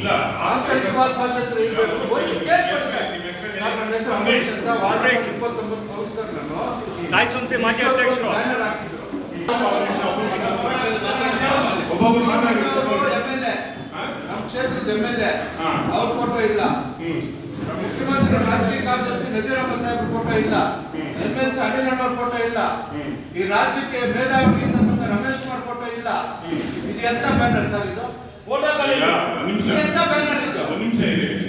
ಇಲ್ಲ ಆಂತರಿಕವಾದ ಸ್ವಾತಂತ್ರ್ಯ ಇರಬೇಕು. ನನ್ನ ಹೆಸರು ಅಂಬರೀಷ್ ಅಂತ ವಾರ್ಡ್ ನಂಬರ್ ಇಪ್ಪತ್ತೊಂಬತ್ತು ಕೌನ್ಸಿಲರ್ ನಾನು. ಮಾಜಿ ಅಧ್ಯಕ್ಷರು. MLA, ನಮ್ಮ ಕ್ಷೇತ್ರದ ಎಂ ಎಲ್ ಎ ಅವ್ರ ಫೋಟೋ ಇಲ್ಲ. ಮುಖ್ಯಮಂತ್ರಿ ರಾಜಕೀಯ ಕಾರ್ಯದರ್ಶಿ ನಜೀರ್ ಅಹಮದ್ ಸಾಹೇಬ್ರ ಫೋಟೋ ಇಲ್ಲ. ಎಂ ಎಲ್ ಸಿ ಅನಿಲ್ ಅಣ್ಣವ್ರ ಫೋಟೋ ಇಲ್ಲ. ಈ ರಾಜ್ಯಕ್ಕೆ ಮೇಧಾವಿ ಇರ್ತಕ್ಕಂಥ ರಮೇಶ್ ಕುಮಾರ್ ಫೋಟೋ ಇಲ್ಲ. ಇದು ಎಂತ ಬ್ಯಾನರ್ ಸರ್ ಇದು? ಫೋಟೋ ನಿಮಿಷ ಇದು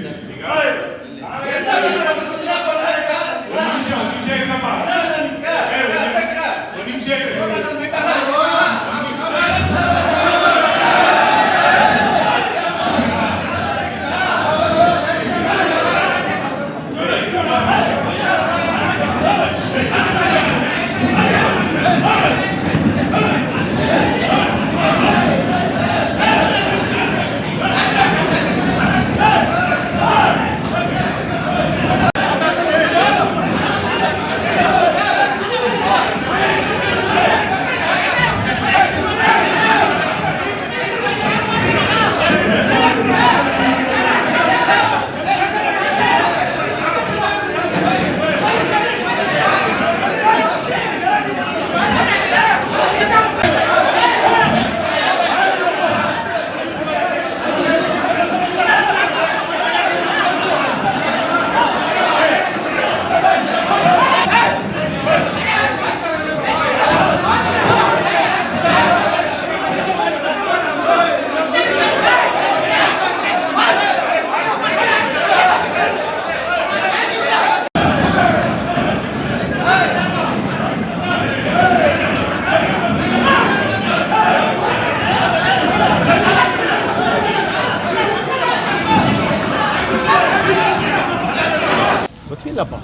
ಗೊತ್ತಿಲ್ಲಪ್ಪ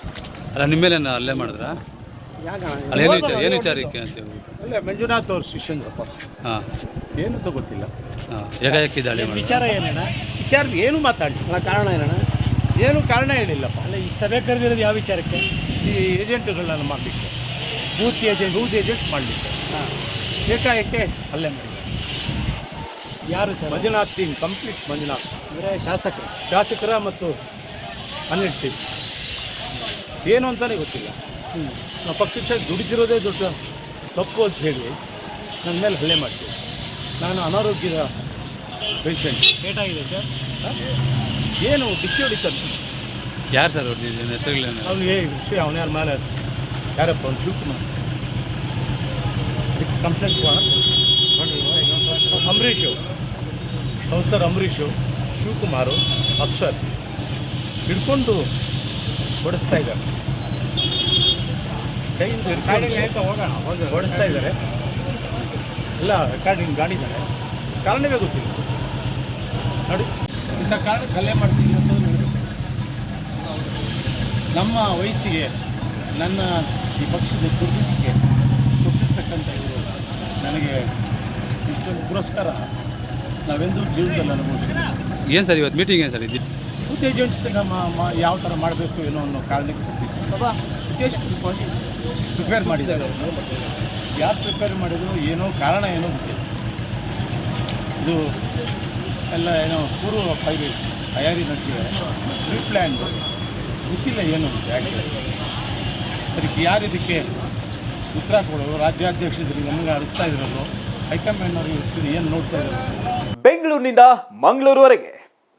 ಅಲ್ಲ ನಿಮ್ಮ ಮೇಲೆ ಅಲ್ಲೇ ಮಾಡಿದ್ರ? ಅಲ್ಲ ಏನು ವಿಚಾರ ಏನು ವಿಚಾರಕ್ಕೆ ಅಂತ ಅಲ್ಲೇ ಮಂಜುನಾಥ್ ಅವ್ರ ಶಿಷ್ಯಂದ್ರಪ್ಪ. ಹಾಂ. ಏನು ಗೊತ್ತಿಲ್ಲ. ಹಾಂ ಏಕಾಏಕಿ ದಾಳಿ ಮಾಡಿ ವಿಚಾರ ಏನಣ್ಣ? ವಿಚಾರ ಏನು ಮಾತಾಡಿ ಕಾರಣ ಏನಣ್ಣ? ಏನು ಕಾರಣ ಹೇಳಿಲ್ಲಪ್ಪ ಅಲ್ಲ ಈ ಸಭೆ ಕರೆದಿರೋದು ಯಾವ ವಿಚಾರಕ್ಕೆ? ಈ ಏಜೆಂಟ್ಗಳನ್ನ ಮಾಡಲಿಕ್ಕೆ. ಬೂತ್ ಏಜೆಂಟ್ ಬೂತ್ ಏಜೆಂಟ್ ಮಾಡಲಿಕ್ಕೆ. ಏಕಾಏಕೆ ಅಲ್ಲೇ ಮಾಡಿದ್ದಾರೆ. ಯಾರು sir? Manjunath team complete Manjunath. ಅಂದರೆ ಶಾಸಕರು. ಶಾಸಕರ ಮತ್ತು ಹನ್ನೆರಡು ಟೀಮ್. ಏನು ಅಂತಲೇ ಗೊತ್ತಿಲ್ಲ. ನಾವು ಪಕ್ಷಕ್ಕೆ ದುಡಿದಿರೋದೇ ದೊಡ್ಡ ತಪ್ಪು ಅಂತ ಹೇಳಿ ನನ್ನ ಮೇಲೆ ಹಲ್ಲೆ ಮಾಡ್ತೀವಿ. ನಾನು ಅನಾರೋಗ್ಯದ ಪೇಷಂಟ್ ಏಟಾಗಿದೆ ಸರ್? ಏನು ಡಿಕ್ಕಿ ಹೊಡಿತಾನೆ. ಯಾರು ಸರ್ ಹೊಡೆದಿದ್ದಾನ ಹೆಸರಿಲ್ಲ ಅವ್ನು ಏ ವಿಷಯ ಅವನ ಯಾರ ಮೇಲೆ? ಯಾರಪ್ಪ? ಅವ್ನು ಶಿವಕುಮಾರ್. ಕಂಪ್ಲೇಂಟ್ ಅಂಬರೀಷು ಸರ್ ಅಂಬರೀಷು ಶಿವಕುಮಾರು ಅಪ್ಸರ್ ಹಿಡ್ಕೊಂಡು ಹೊಡಿಸ್ತಾ ಇದ್ದಾರೆ. ಕೈಯಿಂದ ಹೋಗೋಣ ಹೊಡಿಸ್ತಾ ಇದ್ದಾರೆ. ಇಲ್ಲ ರೆಕಾರ್ಡಿಂಗ್ ಗಾಡಿದ್ದಾರೆ ಕಾರಣವೇ ಗೊತ್ತಿಲ್ಲ. ನೋಡಿ ಇಂಥ ಕಾರಣ ಕಲೆ ಮಾಡ್ತೀನಿ ಅಂತ ನಮ್ಮ ವಯಸ್ಸಿಗೆ ನನ್ನ ಈ ಪಕ್ಷದ ದುರ್ಗತಿಗೆ ಕೊಟ್ಟಿರ್ತಕ್ಕಂಥ ಇವರು ನನಗೆ ಇಷ್ಟೊಂದು ಪುರಸ್ಕಾರ ನಾವೆಂದೂ ಜೀವನದಲ್ಲಿ ಅನುಭವಿಸ್ತೀವಿ ಏನು ಸರ್ ಇವತ್ತು ಮೀಟಿಂಗ್ ಏನು ಸರ್ ಇದು ಬೂತ್ ಏಜೆಂಟ್ಸ್ ನಮ್ಮ ಮ- ಯಾವ ಥರ ಮಾಡಬೇಕು ಏನೋ ಅನ್ನೋ ಕಾರಣಕ್ಕೆ ಅಥವಾ ಉದ್ದೇಶಪೂರ್ವಕವಾಗಿ ಪ್ರಿಪೇರ್ ಮಾಡಿದ್ದಾರೆ. ಯಾರು ಪ್ರಿಪೇರ್ ಮಾಡಿದ್ರು ಏನೋ ಕಾರಣ ಏನೋ ಗೊತ್ತಿಲ್ಲ. ಇದು ಎಲ್ಲ ಏನೋ ಪೂರ್ವ ಪೈರಿ ತಯಾರಿ ನಡೆಸಿದ್ದಾರೆ. ಪ್ರೀ ಪ್ಲ್ಯಾನ್ ಗೊತ್ತಿಲ್ಲ ಏನು ಯಾಕೆ ಅದಕ್ಕೆ ಯಾರು ಇದಕ್ಕೆ ಉತ್ತರ ಕೊಡೋರು ರಾಜ್ಯಾಧ್ಯಕ್ಷರು ನಮಗೆ ಅರಿಸ್ತಾ ಇದ್ರಲ್ಲೋ ಹೈಕಮಾಂಡ್ನವ್ರಿಗೆ ಇರ್ತಿದ್ರು ಏನು ನೋಡ್ತಾ ಇದ್ದಾರೆ. ಬೆಂಗಳೂರಿನಿಂದ ಮಂಗಳೂರುವರೆಗೆ.